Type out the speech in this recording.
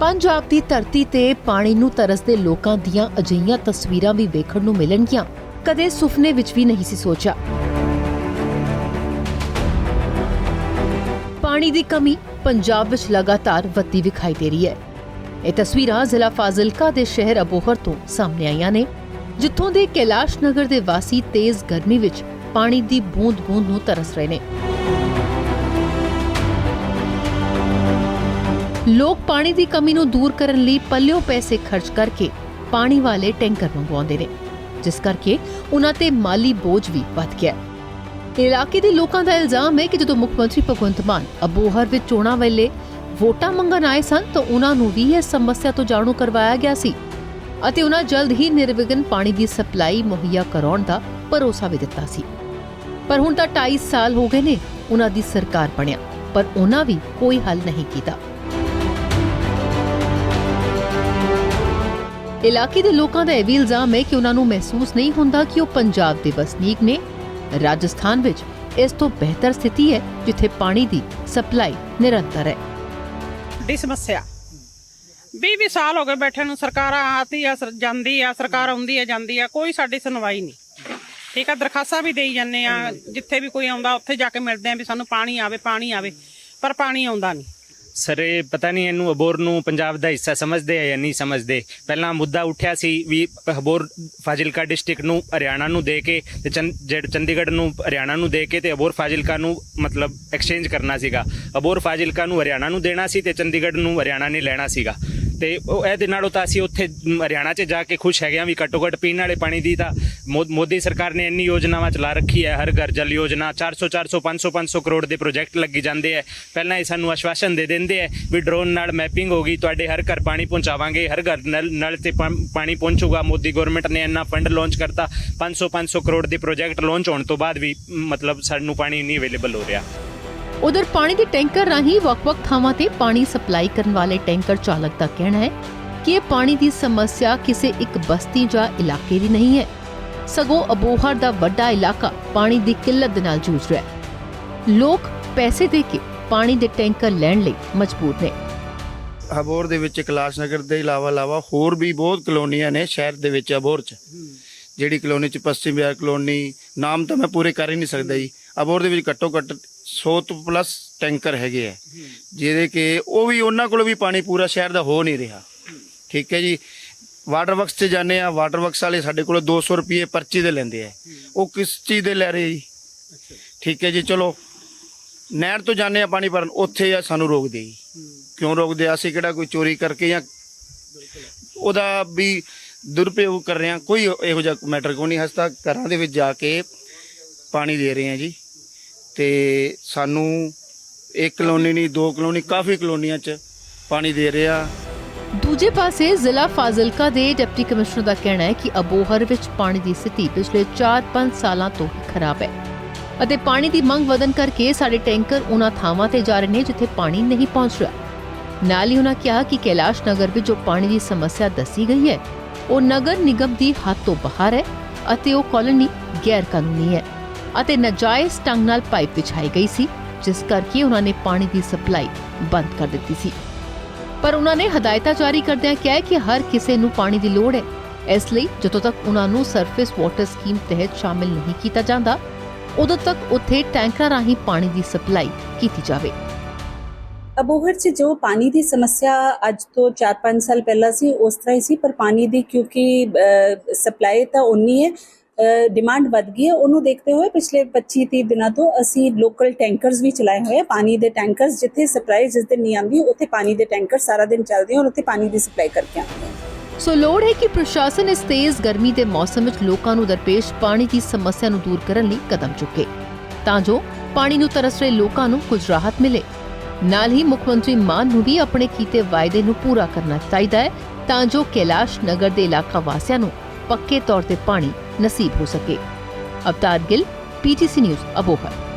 ਪੰਜਾਬ ਦੀ ਧਰਤੀ ਤੇ ਪਾਣੀ ਨੂੰ ਤਰਸਦੇ ਲੋਕਾਂ ਦੀਆਂ ਅਜਿਹੀਆਂ ਤਸਵੀਰਾਂ ਵੀ ਵੇਖਣ ਨੂੰ ਮਿਲਣਗੀਆਂ। ਕਦੇ ਸੁਪਨੇ ਵਿੱਚ ਵੀ ਨਹੀਂ ਸੀ ਸੋਚਿਆ। ਪਾਣੀ ਦੀ ਕਮੀ ਪੰਜਾਬ ਵਿੱਚ ਲਗਾਤਾਰ ਵੱਧਦੀ ਵਿਖਾਈ ਦੇ ਰਹੀ ਹੈ। ਇਹ ਤਸਵੀਰਾਂ ਜ਼ਿਲ੍ਹਾ ਫਾਜ਼ਿਲਕਾ ਦੇ ਸ਼ਹਿਰ ਅਬੋਹਰ ਤੋਂ ਸਾਹਮਣੇ ਆਈਆਂ ਨੇ, ਜਿੱਥੋਂ ਦੇ ਕੈਲਾਸ਼ ਨਗਰ ਦੇ ਵਾਸੀ ਤੇਜ਼ ਗਰਮੀ ਵਿੱਚ ਪਾਣੀ ਦੀ ਬੂੰਦ-ਬੂੰਦ ਨੂੰ ਤਰਸ ਰਹੇ ਨੇ। ਲੋਕ ਪਾਣੀ ਦੀ ਕਮੀ ਨੂੰ ਦੂਰ ਕਰਨ ਲਈ ਪੱਲਿਓ ਪੈਸੇ ਖਰਚ ਕਰਕੇ ਪਾਣੀ ਵਾਲੇ ਟੈਂਕਰ ਮੰਗਵਾਉਂਦੇ ਨੇ, ਜਿਸ ਕਰਕੇ ਉਹਨਾਂ ਤੇ ਮਾਲੀ ਬੋਝ ਵੀ ਵੱਧ ਗਿਆ ਇਲਾਕੇ ਦੇ ਲੋਕਾਂ ਦਾ ਇਲਜ਼ਾਮ ਹੈ ਕਿ ਜਦੋਂ ਮੁੱਖ ਮੰਤਰੀ ਭਗਵੰਤ ਮਾਨ ਅਬੋਹਰ ਵਿੱਚ ਚੋਣਾਂ ਵੇਲੇ ਵੋਟਾਂ ਮੰਗਣ ਆਏ ਸਨ, ਤਾਂ ਉਹਨਾਂ ਨੂੰ ਵੀ ਇਸ ਸਮੱਸਿਆ ਤੋਂ ਜਾਣੂ ਕਰਵਾਇਆ ਗਿਆ ਸੀ ਅਤੇ ਉਹਨਾਂ ਜਲਦ ਹੀ ਨਿਰਵਿਘਨ ਪਾਣੀ ਦੀ ਸਪਲਾਈ ਮੁਹੱਈਆ ਕਰਾਉਣ ਦਾ ਭਰੋਸਾ ਵੀ ਦਿੱਤਾ ਸੀ। ਪਰ ਹੁਣ ਤਾਂ 2.5 ਸਾਲ ਹੋ ਗਏ ਨੇ ਉਹਨਾਂ ਦੀ ਸਰਕਾਰ ਬਣਿਆ, ਪਰ ਉਹਨਾਂ ਵੀ ਕੋਈ ਹੱਲ ਨਹੀਂ ਕੀਤਾ। ਇਲਾਕੇ ਦੇ ਲੋਕਾਂ ਦਾ ਇਹ ਵੀ ਇਲਜ਼ਾਮ ਹੈ ਕਿ ਉਹਨਾਂ ਨੂੰ ਮਹਿਸੂਸ ਨਹੀਂ ਹੁੰਦਾ ਕਿ ਉਹ ਪੰਜਾਬ ਦੇ ਵਸਨੀਕ ਨੇ। ਰਾਜਸਥਾਨ ਵਿੱਚ ਇਸ ਤੋਂ ਬਿਹਤਰ ਸਥਿਤੀ ਹੈ, ਜਿੱਥੇ ਪਾਣੀ ਦੀ ਸਪਲਾਈ ਨਿਰੰਤਰ ਹੈ। ਦੀ ਸਮੱਸਿਆ। 20 ਸਾਲ ਹੋ ਗਏ ਬੈਠੇ ਨੂੰ ਸਰਕਾਰਾਂ ਆਤੀ ਆ, ਸਰ- ਜਾਂਦੀ ਆ, ਸਰਕਾਰ ਆਉਂਦੀ ਆ, ਜਾਂਦੀ ਆ, ਕੋਈ ਸਾਡੀ ਸੁਣਵਾਈ ਨਹੀਂ। ਠੀਕ ਆ ਦਰਖਾਸਤਾਂ ਵੀ ਦੇਈ ਜਾਂਦੇ ਆ, ਜਿੱਥੇ ਵੀ ਕੋਈ ਆਉਂਦਾ, ਉੱਥੇ ਜਾ ਕੇ ਮਿਲਦੇ ਆ ਵੀ ਸਾਨੂੰ ਪਾਣੀ ਆਵੇ ਪਾਣੀ ਆਵੇ, ਪਰ ਪਾਣੀ ਆਉਂਦਾ ਨਹੀਂ। ਸਰ, ਇਹ ਪਤਾ ਨਹੀਂ ਇਹਨੂੰ ਅਬੋਰ ਨੂੰ ਪੰਜਾਬ ਦਾ ਹਿੱਸਾ ਸਮਝਦੇ ਆ ਜਾਂ ਨਹੀਂ ਸਮਝਦੇ। ਪਹਿਲਾਂ ਮੁੱਦਾ ਉੱਠਿਆ ਸੀ ਵੀ ਅਬੋਰ ਫਾਜ਼ਿਲਕਾ ਡਿਸਟ੍ਰਿਕਟ ਨੂੰ ਹਰਿਆਣਾ ਨੂੰ ਦੇ ਕੇ ਤੇ ਚੰਦ- ਜਿਹੜਾ ਚੰਡੀਗੜ੍ਹ ਨੂੰ ਹਰਿਆਣਾ ਨੂੰ ਦੇ ਕੇ ਤੇ ਅਬੋਰ ਫਾਜ਼ਿਲਕਾ ਨੂੰ ਮਤਲਬ ਐਕਸਚੇਂਜ ਕਰਨਾ ਸੀਗਾ। ਅਬੋਰ ਫਾਜ਼ਿਲਕਾ ਨੂੰ ਹਰਿਆਣਾ ਨੂੰ ਦੇਣਾ ਸੀ ਤੇ ਚੰਡੀਗੜ੍ਹ ਨੂੰ ਹਰਿਆਣਾ ਨੇ ਲੈਣਾ ਸੀਗਾ। ਤੇ ਉਹ ਇਹਦੇ ਨਾਲੋਂ ਤਾਂ ਅਸੀਂ ਉੱਥੇ ਹਰਿਆਣਾ 'ਚ ਜਾ ਕੇ ਖੁਸ਼ ਹੈਗੇ ਆ ਵੀ ਘੱਟੋ ਘੱਟ ਪੀਣ ਵਾਲੇ ਪਾਣੀ ਦੀ ਤਾਂ ਮੋ- ਮੋਦੀ ਸਰਕਾਰ ਨੇ ਇੰਨੀ ਯੋਜਨਾਵਾਂ ਚਲਾ ਰੱਖੀ ਹੈ, ਹਰ ਘਰ ਜਲ ਯੋਜਨਾ 400 400 500 500 ਕਰੋੜ ਦੇ ਪ੍ਰੋਜੈਕਟ ਲੱਗੀ ਜਾਂਦੇ ਹੈ। ਪਹਿਲਾਂ ਇਹ ਸਾਨੂੰ ਆਸ਼ਵਾਸਨ ਦੇ ਦਿੰਦੇ ਹੈ ਵੀ ਡਰੋਨ ਨਾਲ ਮੈਪਿੰਗ ਹੋਗੀ ਤੁਹਾਡੇ ਹਰ ਘਰ ਪਾਣੀ ਪਹੁੰਚਾਵਾਂਗੇ, ਹਰ ਘਰ ਨਲ ਨਲ ਤੇ ਪਾਣੀ ਪਹੁੰਚੂਗਾ। ਮੋਦੀ ਗਵਰਨਮੈਂਟ ਨੇ ਇੰਨਾ ਫੰਡ ਲਾਂਚ ਕਰਤਾ 500 500 ਕਰੋੜ ਦੇ ਪ੍ਰੋਜੈਕਟ ਲਾਂਚ ਹੋਣ ਤੋਂ ਬਾਅਦ ਵੀ, ਮਤਲਬ ਸਾਨੂੰ ਪਾਣੀ ਨਹੀਂ ਅਵੇਲੇਬਲ ਹੋ ਰਿਹਾ। ਉਧਰ ਪਾਣੀ ਦੇ ਟੈਂਕਰ ਰਾਹੀਂ ਵੱਖ-ਵੱਖ ਥਾਵਾਂ ਤੇ ਪਾਣੀ ਸਪਲਾਈ ਕਰਨ ਵਾਲੇ ਟੈਂਕਰ ਚਾਲਕ ਦਾ ਕਹਿਣਾ ਹੈ ਕਿ ਇਹ ਪਾਣੀ ਦੀ ਸਮੱਸਿਆ ਕਿਸੇ ਇੱਕ ਬਸਤੀ ਜਾਂ ਇਲਾਕੇ ਦੀ ਨਹੀਂ ਹੈ। ਸਗੋਂ ਅਬੋਹਰ ਦਾ ਵੱਡਾ ਇਲਾਕਾ ਪਾਣੀ ਦੀ ਕਿੱਲਤ ਦੇ ਨਾਲ ਜੂਝ ਰਿਹਾ ਹੈ। ਲੋਕ ਪੈਸੇ ਦੇ ਕੇ ਪਾਣੀ ਦੇ ਟੈਂਕਰ ਲੈਣ ਲਈ ਮਜਬੂਰ ਨੇ। ਅਬੋਰ ਦੇ ਵਿੱਚ ਕੈਲਾਸ਼ ਨਗਰ ਦੇ ਇਲਾਵਾ ਇਲਾਵਾ ਹੋਰ ਵੀ ਬਹੁਤ ਕਲੋਨੀਆਂ ਨੇ ਸ਼ਹਿਰ ਦੇ ਵਿੱਚ ਅਬੋਰ ਚ। ਜਿਹੜੀ ਕਲੋਨੀ ਚ ਪশ্চিਮ ਬਿਹਾਰ ਕਲੋਨੀ ਨਾਮ ਤਾਂ ਮੈਂ ਪੂਰੇ ਕਰ ਹੀ ਨਹੀਂ ਸਕਦਾ ਜੀ। ਅਬੋਰ ਦੇ ਵਿੱਚ ਘੱਟੋ ਘੱਟ 100 ਤੋਂ ਪਲੱਸ ਟੈਂਕਰ ਹੈਗੇ ਆ। ਜਿਹਦੇ ਕਿ ਉਹ ਵੀ ਉਹਨਾਂ ਕੋਲ ਵੀ ਪਾਣੀ ਪੂਰਾ ਸ਼ਹਿਰ ਦਾ ਹੋ ਨਹੀਂ ਰਿਹਾ। ਠੀਕ ਹੈ ਜੀ। ਵਾਟਰ ਵਰਕਸ 'ਚ ਜਾਂਦੇ ਆ। ਵਾਟਰ ਵਰਕਸ ਵਾਲੇ ਸਾਡੇ ਕੋਲ 200 ਰੁਪਏ ਪਰਚੀ ਦੇ ਲੈਂਦੇ ਆ। ਉਹ ਕਿਸ ਚੀਜ਼ ਦੇ ਲੈ ਰਹੇ ਜੀ? ਠੀਕ ਹੈ ਜੀ ਚਲੋ। ਨਹਿਰ ਤੋਂ ਜਾਂਦੇ ਆ ਪਾਣੀ ਭਰਨ। ਉੱਥੇ ਆ ਸਾਨੂੰ ਰੋਕਦੇ ਜੀ। ਕਿਉਂ ਰੋਕਦੇ ਆ? ਅਸੀਂ ਕਿਹੜਾ ਕੋਈ ਚੋਰੀ ਕਰਕੇ ਜਾਂ ਉਹਦਾ ਵੀ ਦੁਰਉਪਯੋਗ ਕਰ ਰਹੇ ਆ। ਕੋਈ ਇਹੋ ਜਿਹਾ ਮੈਟਰ ਕੋਈ ਨਹੀਂ? ਹਸਤਾ ਘਰਾਂ ਦੇ ਵਿੱਚ ਜਾ ਕੇ ਪਾਣੀ ਦੇ ਰਹੇ ਆ ਜੀ। ਤੇ ਸਾਨੂੰ ਇੱਕ ਕਲੋਨੀ ਨਹੀਂ, ਦੋ ਕਲੋਨੀ, ਕਾਫੀ ਕਲੋਨੀਆਂ 'ਚ ਪਾਣੀ ਦੇ ਰਹੇ। ਦੂਜੇ ਪਾਸੇ ਜ਼ਿਲ੍ਹਾ ਫਾਜ਼ਿਲਕਾ ਦੇ ਡਿਪਟੀ ਕਮਿਸ਼ਨਰ ਦਾ ਕਹਿਣਾ ਹੈ ਕਿ ਅਬੋਹਰ ਵਿੱਚ ਪਾਣੀ ਦੀ ਸਥਿਤੀ ਪਿਛਲੇ 4-5 ਸਾਲਾਂ ਤੋਂ ਹੀ ਖਰਾਬ ਹੈ ਅਤੇ ਪਾਣੀ ਦੀ ਮੰਗ ਵਧਣ ਕਰਕੇ ਸਾਡੇ ਟੈਂਕਰ ਉਹਨਾਂ ਥਾਵਾਂ ਤੇ ਜਾ ਰਹੇ ਨੇ ਜਿੱਥੇ ਪਾਣੀ ਨਹੀਂ ਪਹੁੰਚ ਰਿਹਾ। ਨਾਲ ਹੀ ਉਹਨਾਂ ਕਿਹਾ ਕਿ ਕੈਲਾਸ਼ ਨਗਰ ਵਿੱਚ ਜੋ ਪਾਣੀ ਦੀ ਸਮੱਸਿਆ ਦੱਸੀ ਗਈ ਹੈ, ਉਹ ਨਗਰ ਨਿਗਮ ਦੀ ਹੱਦ ਤੋਂ ਬਾਹਰ ਹੈ ਅਤੇ ਉਹ ਕਾਲੋਨੀ ਗੈਰ ਕਾਨੂੰਨੀ ਹੈ। ਅਤੇ ਨਜਾਇਜ਼ ਢੰਗ ਨਾਲ ਪਾਈਪ ਵਿਛਾਈ ਗਈ ਸੀ, ਜਿਸ ਕਰਕੇ ਉਹਨਾਂ ਨੇ ਪਾਣੀ ਦੀ ਸਪਲਾਈ ਬੰਦ ਕਰ ਦਿੱਤੀ ਸੀ। ਪਰ ਉਹਨਾਂ ਨੇ ਹਦਾਇਤਾਂ ਜਾਰੀ ਕਰਦਿਆਂ ਕਿਹਾ ਕਿ ਹਰ ਕਿਸੇ ਨੂੰ ਪਾਣੀ ਦੀ ਲੋੜ ਹੈ। ਇਸ ਲਈ ਜਦੋਂ ਤੱਕ ਉਹਨਾਂ ਨੂੰ ਸਰਫੇਸ ਵਾਟਰ ਸਕੀਮ ਤਹਿਤ ਸ਼ਾਮਿਲ ਨਹੀਂ ਕੀਤਾ ਜਾਂਦਾ, ਉਦੋਂ ਤੱਕ ਉੱਥੇ ਟੈਂਕਰਾਂ ਰਾਹੀਂ ਪਾਣੀ ਦੀ ਸਪਲਾਈ ਕੀਤੀ ਜਾਵੇ। ਅਬੋਹਰ 'ਚ ਜੋ ਪਾਣੀ ਦੀ ਸਮੱਸਿਆ ਅੱਜ ਤੋਂ 4-5 ਸਾਲ ਪਹਿਲਾਂ ਸੀ, ਉਸ ਤਰ੍ਹਾਂ ਹੀ ਸੀ, ਪਰ ਪਾਣੀ ਦੀ ਕਿਉਂਕਿ ਸਪਲਾਈ ਤਾਂ ਉਨੀ ਹੈ ਡਿਮਾਂਡ ਵੱਧ ਗਈ ਹੈ। ਉਹਨੂੰ ਦੇਖਦੇ ਹੋਏ ਪਿਛਲੇ 25-30 ਦਿਨਾਂ ਤੋਂ ਅਸੀਂ ਲੋਕਲ ਟੈਂਕਰਸ ਵੀ ਚਲਾਏ ਹੋਏ ਆ। ਪਾਣੀ ਦੇ ਟੈਂਕਰਸ ਜਿੱਥੇ ਸਪਲਾਈ ਜਿਸ ਦਿਨ ਨਹੀਂ ਆਉਂਦੀ, ਉੱਥੇ ਪਾਣੀ ਦੇ ਟੈਂਕਰ ਸਾਰਾ ਦਿਨ ਚੱਲਦੇ ਔਰ ਉੱਥੇ ਪਾਣੀ ਦੀ ਸਪਲਾਈ ਕਰਕੇ ਆਉਂਦੇ ਸੋ ਲੋੜ ਹੈ ਕਿ ਪ੍ਰਸ਼ਾਸਨ ਇਸ ਤੇਜ਼ ਗਰਮੀ ਦੇ ਮੌਸਮ ਵਿੱਚ ਲੋਕਾਂ ਨੂੰ ਦਰਪੇਸ਼ ਪਾਣੀ ਦੀ ਸਮੱਸਿਆ ਨੂੰ ਦੂਰ ਕਰਨ ਲਈ ਕਦਮ ਚੁੱਕੇ। ਤਾਂ ਜੋ ਪਾਣੀ ਨੂੰ ਤਰਸ ਰਹੇ ਲੋਕਾਂ ਨੂੰ ਕੁਝ ਰਾਹਤ ਮਿਲੇ। ਨਾਲ ਹੀ ਮੁੱਖ ਮੰਤਰੀ ਮਾਨ ਨੂੰ ਵੀ ਆਪਣੇ ਕੀਤੇ ਵਾਅਦੇ ਨੂੰ ਪੂਰਾ ਕਰਨਾ ਚਾਹੀਦਾ ਹੈ ਤਾਂ ਜੋ ਕੈਲਾਸ਼ ਨਗਰ ਦੇ ਇਲਾਕਾ ਵਾਸੀਆਂ ਨੂੰ ਪੱਕੇ ਤੌਰ ਤੇ ਪਾਣੀ ਨਸੀਬ ਹੋ ਸਕੇ ਅਵਤਾਰ ਗਿੱਲ ਪੀਟੀਸੀ ਨਿਊਜ਼ ਅਬੋਹਰ